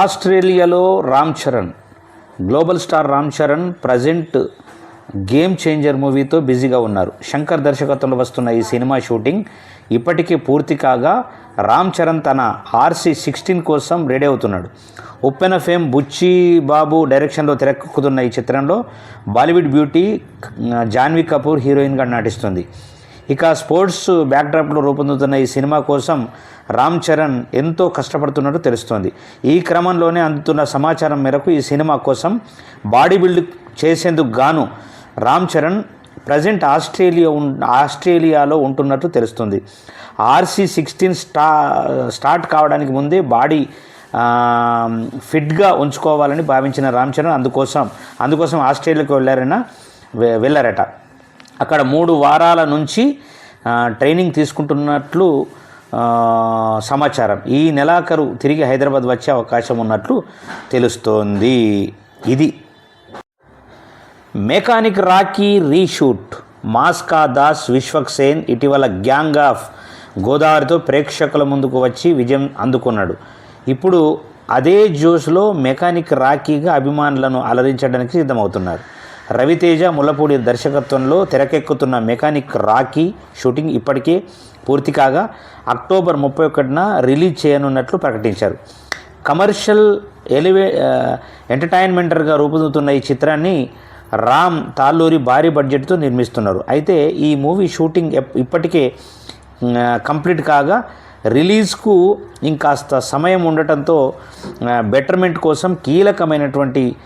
ఆస్ట్రేలియాలో Ram Charan global star Ram Charan present game changer మూవీతో బిజీగా ఉన్నారు. శంకర్ దర్శకత్వంలో వస్తున్న ఈ సినిమా షూటింగ్ ఇప్పటికే పూర్తి కాగా రామ్ చరణ్ తన ఆర్సీ సిక్స్టీన్ కోసం రెడీ అవుతున్నాడు. ఉప్పెన ఫేమ్ బుచ్చి బాబు డైరెక్షన్లో తెరకెక్కుతున్న ఈ చిత్రంలో బాలీవుడ్ బ్యూటీ జాన్వీ కపూర్ హీరోయిన్గా నటిస్తుంది. ఇక స్పోర్ట్స్ బ్యాక్డ్రాప్లో రూపొందుతున్న ఈ సినిమా కోసం రామ్ చరణ్ ఎంతో కష్టపడుతున్నట్టు తెలుస్తోంది. ఈ క్రమంలోనే అందుతున్న సమాచారం మేరకు ఈ సినిమా కోసం బాడీ బిల్డ్ చేసేందుకు గాను రామ్ చరణ్ ప్రజెంట్ ఆస్ట్రేలియా ఉన్ ఆస్ట్రేలియాలో ఉంటున్నట్టు తెలుస్తుంది. ఆర్సీ సిక్స్టీన్ స్టా స్టార్ట్ కావడానికి ముందే బాడీ ఫిట్గా ఉంచుకోవాలని భావించిన రామ్ చరణ్ అందుకోసం అందుకోసం ఆస్ట్రేలియాకు వెళ్ళారన వె- వెళ్ళారట. అక్కడ మూడు వారాల నుంచి ట్రైనింగ్ తీసుకుంటున్నట్లు సమాచారం. ఈ నెలాఖరు తిరిగి హైదరాబాద్ వచ్చే అవకాశం ఉన్నట్లు తెలుస్తోంది. ఇది మెకానిక్ రాకీ రీషూట్. మాస్కా దాస్ విశ్వక్ సేన్ ఇటీవల గ్యాంగ్ ఆఫ్ గోదావరితో ప్రేక్షకుల ముందుకు వచ్చి విజయం అందుకున్నాడు. ఇప్పుడు అదే జోష్లో మెకానిక్ రాకీగా అభిమానులను అలరించడానికి సిద్ధమవుతున్నారు. రవితేజ ముల్లపూడి దర్శకత్వంలో తెరకెక్కుతున్న మెకానిక్ రాకీ షూటింగ్ ఇప్పటికే పూర్తి కాగా అక్టోబర్ ముప్పై ఒకటిన రిలీజ్ చేయనున్నట్లు ప్రకటించారు. కమర్షియల్ ఎలివే ఎంటర్టైన్మెంటర్గా రూపొందుతున్న ఈ చిత్రాన్ని రామ్ తాల్లూరి భారీ బడ్జెట్తో నిర్మిస్తున్నారు. అయితే ఈ మూవీ షూటింగ్ ఇప్పటికే కంప్లీట్ కాగా రిలీజ్కు ఇంకాస్త సమయం ఉండటంతో బెటర్మెంట్ కోసం కీలకమైనటువంటి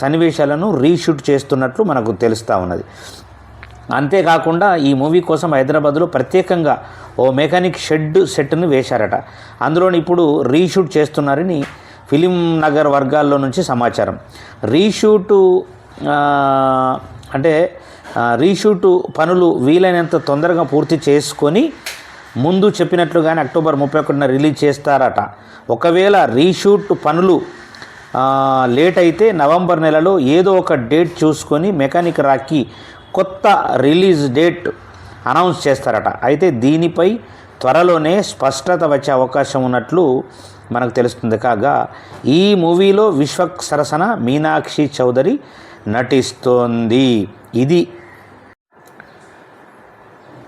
సన్నివేశాలను రీషూట్ చేస్తున్నట్లు మనకు తెలుస్తూ ఉన్నది. అంతేకాకుండా ఈ మూవీ కోసం హైదరాబాద్లో ప్రత్యేకంగా ఓ మెకానిక్ షెడ్ సెట్ను వేశారట. అందులోని ఇప్పుడు రీషూట్ చేస్తున్నారని ఫిలిం నగర్ వర్గాల్లో నుంచి సమాచారం. రీషూటు అంటే రీషూట్ పనులు వీలైనంత తొందరగా పూర్తి చేసుకొని ముందు చెప్పినట్లుగానే అక్టోబర్ ముప్పై ఒకటిన రిలీజ్ చేస్తారట. ఒకవేళ రీషూట్ పనులు లేట్ అయితే నవంబర్ నెలలో ఏదో ఒక డేట్ చూసుకొని మెకానిక్ రాకి కొత్త రిలీజ్ డేట్ అనౌన్స్ చేస్తారట. అయితే దీనిపై త్వరలోనే స్పష్టత వచ్చే అవకాశం ఉన్నట్లు మనకు తెలుస్తుంది. కాగా ఈ మూవీలో విశ్వక్ సరసన మీనాక్షి చౌదరి నటిస్తోంది. ఇది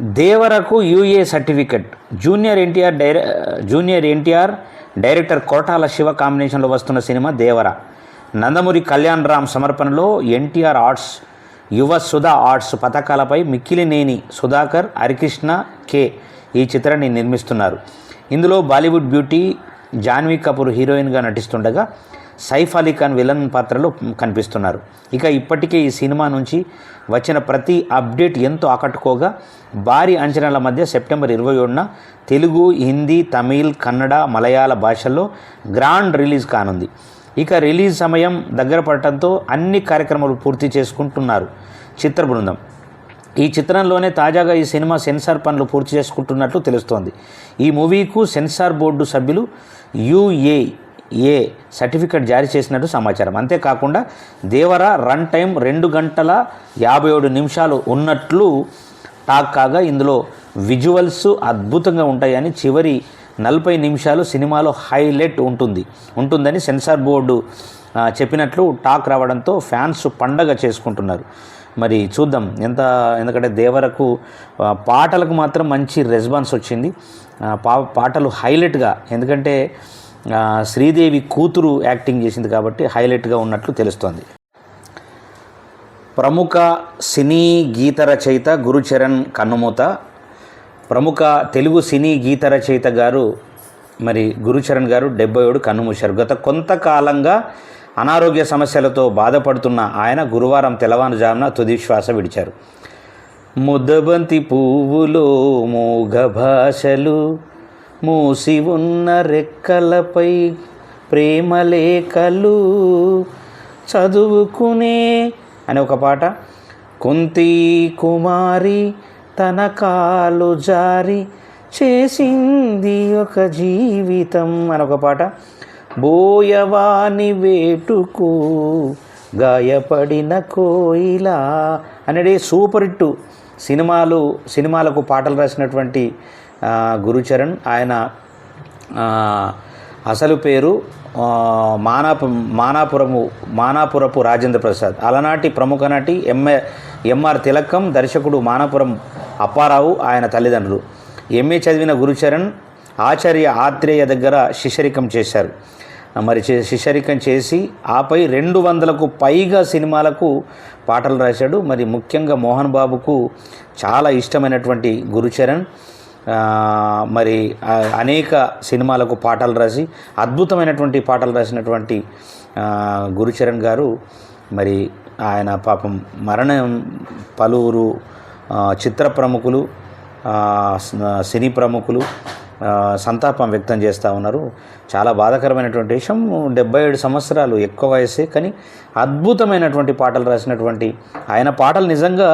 దేవరకు UA certificate. Junior NTR డైర junior NTR director Koratala Siva కాంబినేషన్లో వస్తున్న సినిమా దేవర. నందమూరి కళ్యాణ్ రామ్ సమర్పణలో ఎన్టీఆర్ ఆర్ట్స్ యువ సుధా ఆర్ట్స్ పథకాలపై మిక్కిలినేని సుధాకర్ హరికృష్ణ కే. ఈ చిత్రాన్ని నిర్మిస్తున్నారు. ఇందులో బాలీవుడ్ బ్యూటీ జాన్వీ కపూర్ హీరోయిన్గా నటిస్తుండగా సైఫ్ అలీ ఖాన్ విలన్ పాత్రలో కనిపిస్తున్నారు. ఇక ఇప్పటికే ఈ సినిమా నుంచి వచ్చిన ప్రతి అప్డేట్ ఎంతో ఆకట్టుకోగా భారీ అంచనాల మధ్య సెప్టెంబర్ ఇరవై ఏడున తెలుగు హిందీ తమిళ్ కన్నడ మలయాళ భాషల్లో గ్రాండ్ రిలీజ్ కానుంది. ఇక రిలీజ్ సమయం దగ్గర పడటంతో అన్ని కార్యక్రమాలు పూర్తి చేసుకుంటున్నారు చిత్ర బృందం. ఈ చిత్రంలోనే తాజాగా ఈ సినిమా సెన్సార్ పనులు పూర్తి చేసుకుంటున్నట్లు తెలుస్తోంది. ఈ మూవీకు సెన్సార్ బోర్డు సభ్యులు ఏ సర్టిఫికెట్ జారీ చేసినట్టు సమాచారం. అంతేకాకుండా దేవర రన్ టైం రెండు గంటల యాభై ఏడు నిమిషాలు ఉన్నట్లు టాక్ కాగా ఇందులో విజువల్స్ అద్భుతంగా ఉంటాయని చివరి నలభై నిమిషాలు సినిమాలో హైలైట్ ఉంటుంది. ఉంటుందని సెన్సార్ బోర్డు చెప్పినట్లు టాక్ రావడంతో ఫ్యాన్స్ పండగ చేసుకుంటున్నారు. మరి చూద్దాం ఎంత ఎందుకంటే దేవరకు పాటలకు మాత్రం మంచి రెస్పాన్స్ వచ్చింది. పా పాటలు హైలైట్గా ఎందుకంటే శ్రీదేవి కూతురు యాక్టింగ్ చేసింది కాబట్టి హైలైట్గా ఉన్నట్లు తెలుస్తోంది. ప్రముఖ సినీ గీత రచయిత గురుచరణ్ కన్నుమూత ప్రముఖ తెలుగు సినీ గీత రచయిత గారు మరి గురుచరణ్ గారు డెబ్బై ఏడు కన్నుమూశారు. గత కొంతకాలంగా అనారోగ్య సమస్యలతో బాధపడుతున్న ఆయన గురువారం తెల్లవారుజామున తుది శ్వాస విడిచారు. ముద్దబంతి పువ్వులో మూగ భాషలు మూసి ఉన్న రెక్కలపై ప్రేమలేఖలు చదువుకునే అని ఒక పాట. కుంతి కుమారి తన కాలు జారి చేసింది ఒక జీవితం అని ఒక పాట. బోయవాని వేటుకు గాయపడిన కోయిల అనేది సూపర్ హిట్ సినిమాలు సినిమాలకు పాటలు రాసినటువంటి గురుచరణ్ ఆయన అసలు పేరు మానాపు మానాపురము మానాపురపు రాజేంద్ర ప్రసాద్. అలనాటి ప్రముఖ నటి ఎంఏ ఎంఆర్ తిలకం దర్శకుడు మానాపురం అప్పారావు ఆయన తల్లిదండ్రులు. ఎంఏ చదివిన గురుచరణ్ ఆచార్య ఆత్రేయ దగ్గర శిష్యరికం చేశారు. మరి శిశరికం చేసి ఆపై రెండు వందలకు పైగా సినిమాలకు పాటలు రాశాడు. మరి ముఖ్యంగా మోహన్ బాబుకు చాలా ఇష్టమైనటువంటి గురుచరణ్. మరి అనేక సినిమాలకు పాటలు రాసి అద్భుతమైనటువంటి పాటలు రాసినటువంటి గురుచరణ్ గారు మరి ఆయన పాపం మరణం పలువురు చిత్ర ప్రముఖులు సినీ ప్రముఖులు సంతాపం వ్యక్తం చేస్తూ ఉన్నారు. చాలా బాధాకరమైనటువంటి విషయం. డెబ్బై ఏడు సంవత్సరాలు ఎక్కువ వయసే కానీ అద్భుతమైనటువంటి పాటలు రాసినటువంటి ఆయన పాటలు నిజంగా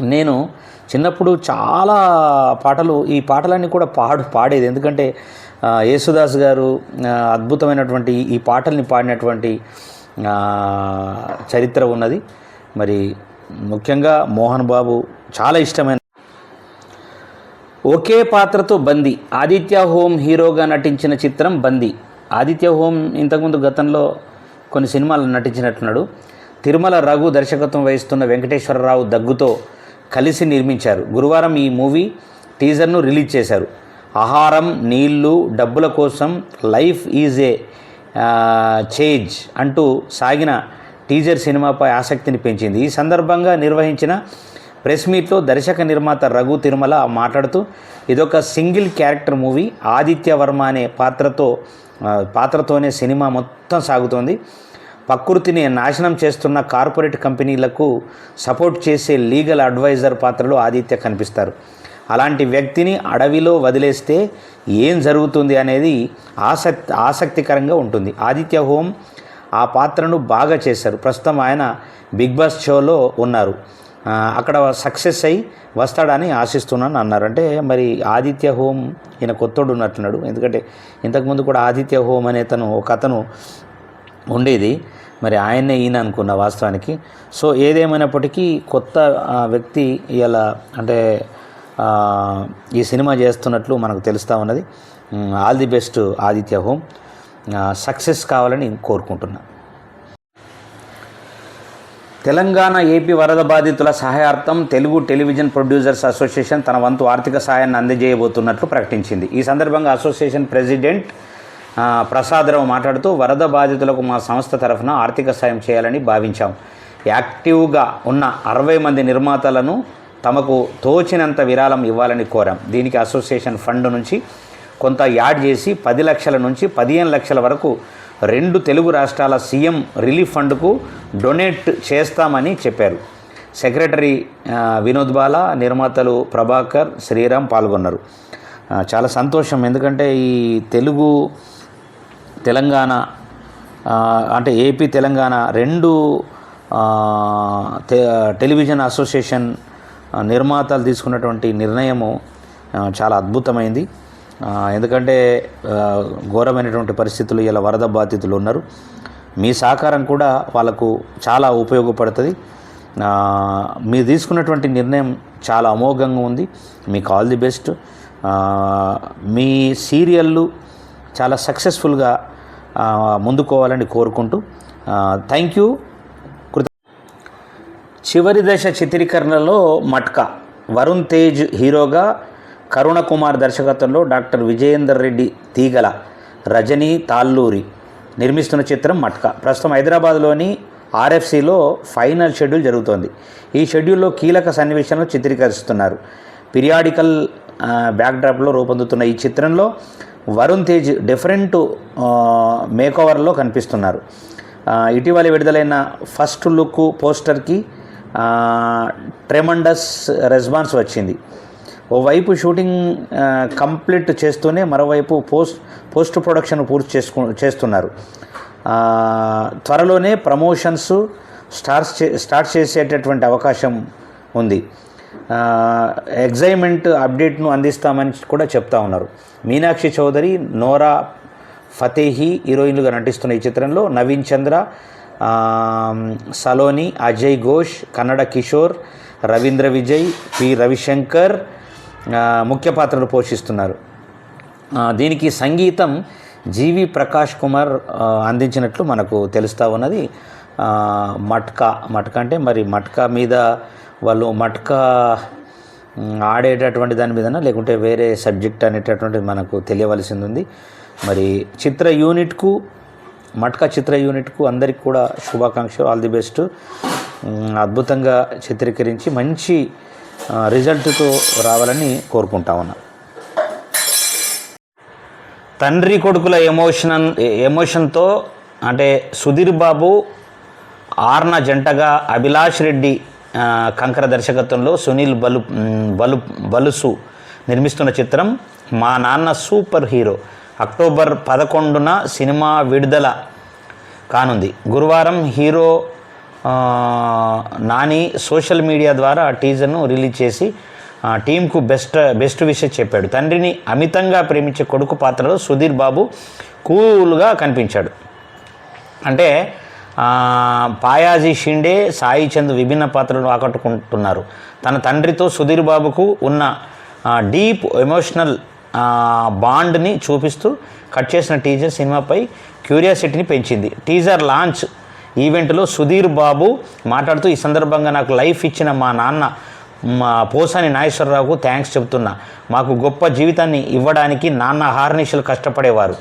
నేను చిన్నప్పుడు చాలా పాటలు ఈ పాటలన్నీ కూడా పాడు పాడేది. ఎందుకంటే యేసుదాస్ గారు అద్భుతమైనటువంటి ఈ పాటల్ని పాడినటువంటి చరిత్ర ఉన్నది. మరి ముఖ్యంగా మోహన్ బాబు చాలా ఇష్టమైన ఒకే పాత్రతో బందీ. ఆదిత్య హోమ్ హీరోగా నటించిన చిత్రం బందీ. ఆదిత్య హోమ్ ఇంతకుముందు గతంలో కొన్ని సినిమాలు నటించినట్టున్నాడు. తిరుమల రఘు దర్శకత్వం వహిస్తున్న వెంకటేశ్వరరావు దగ్గుతో కలిసి నిర్మించారు. గురువారం ఈ మూవీ టీజర్ను రిలీజ్ చేశారు. ఆహారం నీళ్ళు డబ్బుల కోసం లైఫ్ ఈజ్ ఏ చేంజ్ అంటూ సాగిన టీజర్ సినిమాపై ఆసక్తిని పెంచింది. ఈ సందర్భంగా నిర్వహించిన ప్రెస్ మీట్లో దర్శక నిర్మాత రఘు తిరుమల మాట్లాడుతూ ఇదొక single character movie. Aditya Varma అనే పాత్రతో పాత్రతోనే సినిమా మొత్తం సాగుతోంది. ప్రకృతిని నాశనం చేస్తున్న కార్పొరేట్ కంపెనీలకు సపోర్ట్ చేసే లీగల్ అడ్వైజర్ పాత్రలో ఆదిత్య కనిపిస్తారు. అలాంటి వ్యక్తిని అడవిలో వదిలేస్తే ఏం జరుగుతుంది అనేది ఆసక్తి ఆసక్తికరంగా ఉంటుంది. ఆదిత్య హోమ్ ఆ పాత్రను బాగా చేశారు. ప్రస్తుతం ఆయన బిగ్ బాస్ షోలో ఉన్నారు. అక్కడ సక్సెస్ అయి వస్తాడని ఆశిస్తున్నాను అన్నారు. అంటే మరి ఆదిత్య హోమ్ ఈయన కొత్తోడు ఉన్నట్టున్నాడు. ఎందుకంటే ఇంతకుముందు కూడా ఆదిత్య హోమ్ అనే తను ఒక అతను ఉండేది. మరి ఆయనే ఈయన అనుకున్న వాస్తవానికి. సో ఏదేమైనప్పటికీ కొత్త వ్యక్తి ఇలా అంటే ఈ సినిమా చేస్తున్నట్లు మనకు తెలుస్తూ ఉన్నది. All the best Aditya home. Success కావాలని కోరుకుంటున్నా. తెలంగాణ ఏపీ వరద బాధితుల సహాయార్థం తెలుగు టెలివిజన్ ప్రొడ్యూసర్స్ అసోసియేషన్ తన వంతు ఆర్థిక సహాయాన్ని అందజేయబోతున్నట్లు ప్రకటించింది. ఈ సందర్భంగా అసోసియేషన్ ప్రెసిడెంట్ ప్రసాదరావు మాట్లాడుతూ వరద బాధితులకు మా సంస్థ తరఫున ఆర్థిక సాయం చేయాలని భావించాం. యాక్టివ్గా ఉన్న అరవై మంది నిర్మాతలను తమకు తోచినంత విరాళం ఇవ్వాలని కోరాం. దీనికి అసోసియేషన్ ఫండ్ నుంచి కొంత యాడ్ చేసి పది లక్షల నుంచి పదిహేను లక్షల వరకు రెండు తెలుగు రాష్ట్రాల సీఎం రిలీఫ్ ఫండ్కు డొనేట్ చేస్తామని చెప్పారు. సెక్రటరీ వినోద్ బాల నిర్మాతలు ప్రభాకర్ శ్రీరామ్ పాల్గొన్నారు. చాలా సంతోషం. ఎందుకంటే ఈ తెలుగు తెలంగాణ అంటే ఏపీ తెలంగాణ రెండు టెలివిజన్ అసోసియేషన్ నిర్మాతలు తీసుకున్నటువంటి నిర్ణయము చాలా అద్భుతమైంది. ఎందుకంటే ఘోరమైనటువంటి పరిస్థితులు ఇలా వరద బాధితులు ఉన్నారు. మీ సహకారం కూడా వాళ్ళకు చాలా ఉపయోగపడుతుంది. మీరు తీసుకున్నటువంటి నిర్ణయం చాలా అమోఘంగా ఉంది. మీకు ఆల్ ది బెస్ట్. మీ సీరియళ్ళు చాలా సక్సెస్ఫుల్గా ముందుకోవాలని కోరుకుంటూ థ్యాంక్ యూ కృత చివరి దశ చిత్రీకరణలో మట్కా వరుణ్ తేజ్ హీరోగా కరుణ కుమార్ దర్శకత్వంలో డాక్టర్ విజయేందర్ రెడ్డి తీగల రజనీ తాల్లూరి నిర్మిస్తున్న చిత్రం మట్కా. ప్రస్తుతం హైదరాబాద్లోని ఆర్ఎఫ్సిలో ఫైనల్ షెడ్యూల్ జరుగుతోంది. ఈ షెడ్యూల్లో కీలక సన్నివేశాలను చిత్రీకరిస్తున్నారు. పిరియాడికల్ బ్యాక్డ్రాప్లో రూపొందుతున్న ఈ చిత్రంలో వరుణ్ తేజ్ డిఫరెంట్ మేకోవర్లో కనిపిస్తున్నారు. ఇటీవల విడుదలైన ఫస్ట్ లుక్ పోస్టర్కి ట్రెమండస్ రెస్పాన్స్ వచ్చింది. ఓవైపు షూటింగ్ కంప్లీట్ చేస్తూనే మరోవైపు పోస్ట్ పోస్ట్ ప్రొడక్షన్ పూర్తి చేసుకు చేస్తున్నారు. త్వరలోనే ప్రమోషన్స్ స్టార్ట్ చే స్టార్ట్ చేసేటటువంటి అవకాశం ఉంది. ఎగ్జైమెంట్ అప్డేట్ను అందిస్తామని కూడా చెప్తా ఉన్నారు. మీనాక్షి చౌదరి నోరా ఫతేహి హీరోయిన్లుగా నటిస్తున్న ఈ చిత్రంలో నవీన్ చంద్ర సలోని అజయ్ ఘోష్ కన్నడ కిషోర్ రవీంద్ర విజయ్ పి రవిశంకర్ ముఖ్య పాత్రలు పోషిస్తున్నారు. దీనికి సంగీతం జీవి ప్రకాష్ కుమార్ అందించినట్లు మనకు తెలుస్తూ ఉన్నది. మట్కా మట్కా అంటే మరి మట్కా మీద వాళ్ళు మట్కా ఆడేటటువంటి దాని మీదనా? లేకుంటే వేరే సబ్జెక్ట్ అనేటటువంటిది మనకు తెలియవలసింది ఉంది మరి చిత్ర యూనిట్కు మట్కా చిత్ర యూనిట్కు అందరికి కూడా శుభాకాంక్షలు. ఆల్ ది బెస్ట్ అద్భుతంగా చిత్రీకరించి మంచి రిజల్ట్తో రావాలని కోరుకుంటా ఉన్నా. తండ్రి కొడుకుల ఎమోషన్ ఎమోషన్తో అంటే సుధీర్ బాబు ఆర్న జంటగా అభిలాష్ రెడ్డి కంకర దర్శకత్వంలో సునీల్ బలు బలు బలుసు నిర్మిస్తున్న చిత్రం Maa Nanna super hero. October పదకొండున సినిమా విడుదల కానుంది. గురువారం హీరో నాని సోషల్ మీడియా ద్వారా ఆ టీజర్ను రిలీజ్ చేసి టీంకు బెస్ట్ బెస్ట్ విషయం చెప్పాడు. తండ్రిని అమితంగా ప్రేమించే కొడుకు పాత్రలో సుధీర్ బాబు కూల్గా కనిపించాడు. అంటే పాయాజీ షిండే సాయి చంద్ విభిన్న పాత్రలను ఆకట్టుకుంటున్నారు. తన తండ్రితో సుధీర్ బాబుకు ఉన్న డీప్ ఎమోషనల్ బాండ్ని చూపిస్తూ కట్ చేసిన టీజర్ సినిమాపై క్యూరియాసిటీని పెంచింది. టీజర్ లాంచ్ ఈవెంట్లో సుధీర్ బాబు మాట్లాడుతూ ఈ సందర్భంగా నాకు లైఫ్ ఇచ్చిన మా నాన్న మా పోసాని నాగేశ్వరరావుకు థ్యాంక్స్ చెబుతున్నా. మాకు గొప్ప జీవితాన్ని ఇవ్వడానికి నాన్న హార్నిషలు కష్టపడేవారు.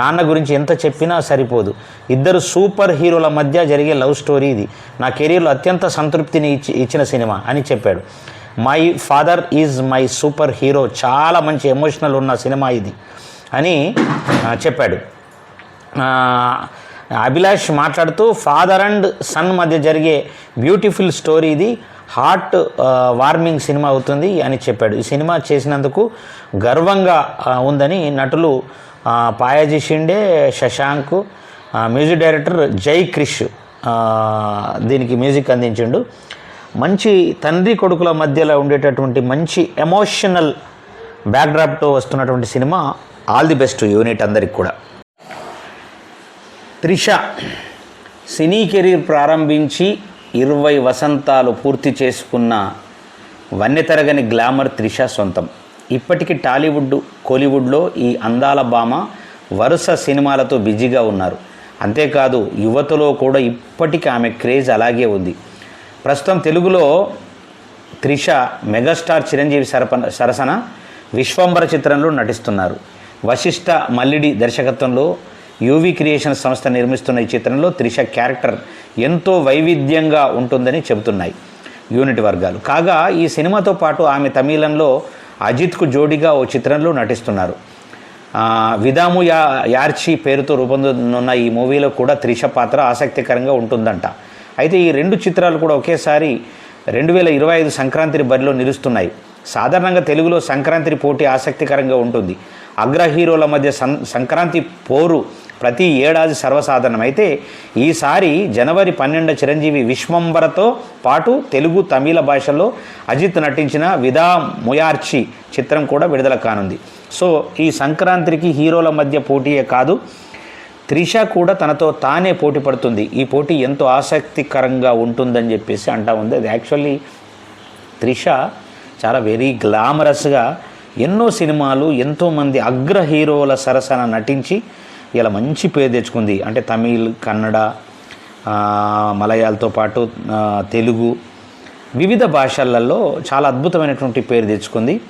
నాన్న గురించి ఎంత చెప్పినా సరిపోదు. ఇద్దరు సూపర్ హీరోల మధ్య జరిగే లవ్ స్టోరీ ఇది. నా కెరీర్లో అత్యంత సంతృప్తిని ఇచ్చి ఇచ్చిన సినిమా అని చెప్పాడు. My father is my super hero. చాలా మంచి ఎమోషనల్ ఉన్న సినిమా ఇది అని చెప్పాడు. అభిలాష్ మాట్లాడుతూ ఫాదర్ అండ్ సన్ మధ్య జరిగే బ్యూటిఫుల్ స్టోరీ ఇది. హార్ట్ వార్మింగ్ సినిమా అవుతుంది అని చెప్పాడు. ఈ సినిమా చేసినందుకు గర్వంగా ఉందని నటులు పాయాజీ షిండే శశాంక్ మ్యూజిక్ డైరెక్టర్ జై క్రిష్ దీనికి మ్యూజిక్ అందించిండు. మంచి తండ్రి కొడుకుల మధ్యలో ఉండేటటువంటి మంచి ఎమోషనల్ బ్యాక్డ్రాప్తో వస్తున్నటువంటి సినిమా ఆల్ ది బెస్ట్ యూనిట్ అందరికి కూడా. త్రిష సినీ కెరీర్ ప్రారంభించి ఇరవై వసంతాలు పూర్తి చేసుకున్న వన్యతరగని గ్లామర్ త్రిష సొంతం. ఇప్పటికీ టాలీవుడ్ కోలీవుడ్లో ఈ అందాల భామ వరుస సినిమాలతో బిజీగా ఉన్నారు. అంతేకాదు యువతలో కూడా ఇప్పటికీ ఆమె క్రేజ్ అలాగే ఉంది. ప్రస్తుతం తెలుగులో త్రిష మెగాస్టార్ చిరంజీవి సరపన సరసన విశ్వంబర చిత్రంలో నటిస్తున్నారు. వశిష్ఠ మల్లిడి దర్శకత్వంలో యూవి క్రియేషన్ సంస్థ నిర్మిస్తున్న ఈ చిత్రంలో త్రిష క్యారెక్టర్ ఎంతో వైవిధ్యంగా ఉంటుందని చెబుతున్నాయి యూనిట్ వర్గాలు. కాగా ఈ సినిమాతో పాటు ఆమె తమిళంలో అజిత్కు జోడీగా ఓ చిత్రంలో నటిస్తున్నారు. విదాము యా యార్చి పేరుతో రూపొందనున్న ఈ మూవీలో కూడా త్రిష పాత్ర ఆసక్తికరంగా ఉంటుందంట. అయితే ఈ రెండు చిత్రాలు కూడా ఒకేసారి రెండు వేల ఇరవై ఐదు సంక్రాంతి బరిలో నిలుస్తున్నాయి. సాధారణంగా తెలుగులో సంక్రాంతి పోటీ ఆసక్తికరంగా ఉంటుంది. అగ్ర హీరోల మధ్య సం సంక్రాంతి పోరు ప్రతి ఏడాది సర్వసాధారణమైతే ఈసారి జనవరి పన్నెండు చిరంజీవి విశ్వంబరతో పాటు తెలుగు తమిళ భాషల్లో అజిత్ నటించిన విదా ముయార్చి చిత్రం కూడా విడుదల కానుంది. సో ఈ సంక్రాంతికి హీరోల మధ్య పోటీయే కాదు త్రిష కూడా తనతో తానే పోటీ పడుతుంది. ఈ పోటీ ఎంతో ఆసక్తికరంగా ఉంటుందని చెప్పేసి అంటా ఉంది. అది యాక్చువల్లీ త్రిష చాలా వెరీ గ్లామరస్గా ఎన్నో సినిమాలు ఎంతోమంది అగ్ర హీరోల సరసన నటించి ఇలా మంచి పేరు తెచ్చుకుంది. అంటే తమిళ్ కన్నడ ఆ, పాటు తెలుగు వివిధ భాషలలో చాలా అద్భుతమైనటువంటి పేరు తెచ్చుకుంది.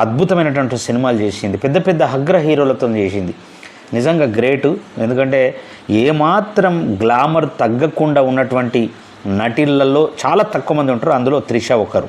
అద్భుతమైనటువంటి సినిమాలు చేసింది. పెద్ద పెద్ద అగ్ర హీరోలతో చేసింది. నిజంగా గ్రేటు. ఎందుకంటే ఏమాత్రం గ్లామర్ తగ్గకుండా ఉన్నటువంటి నటిలలో చాలా తక్కువ మంది ఉంటారు. అందులో త్రిష ఒకరు.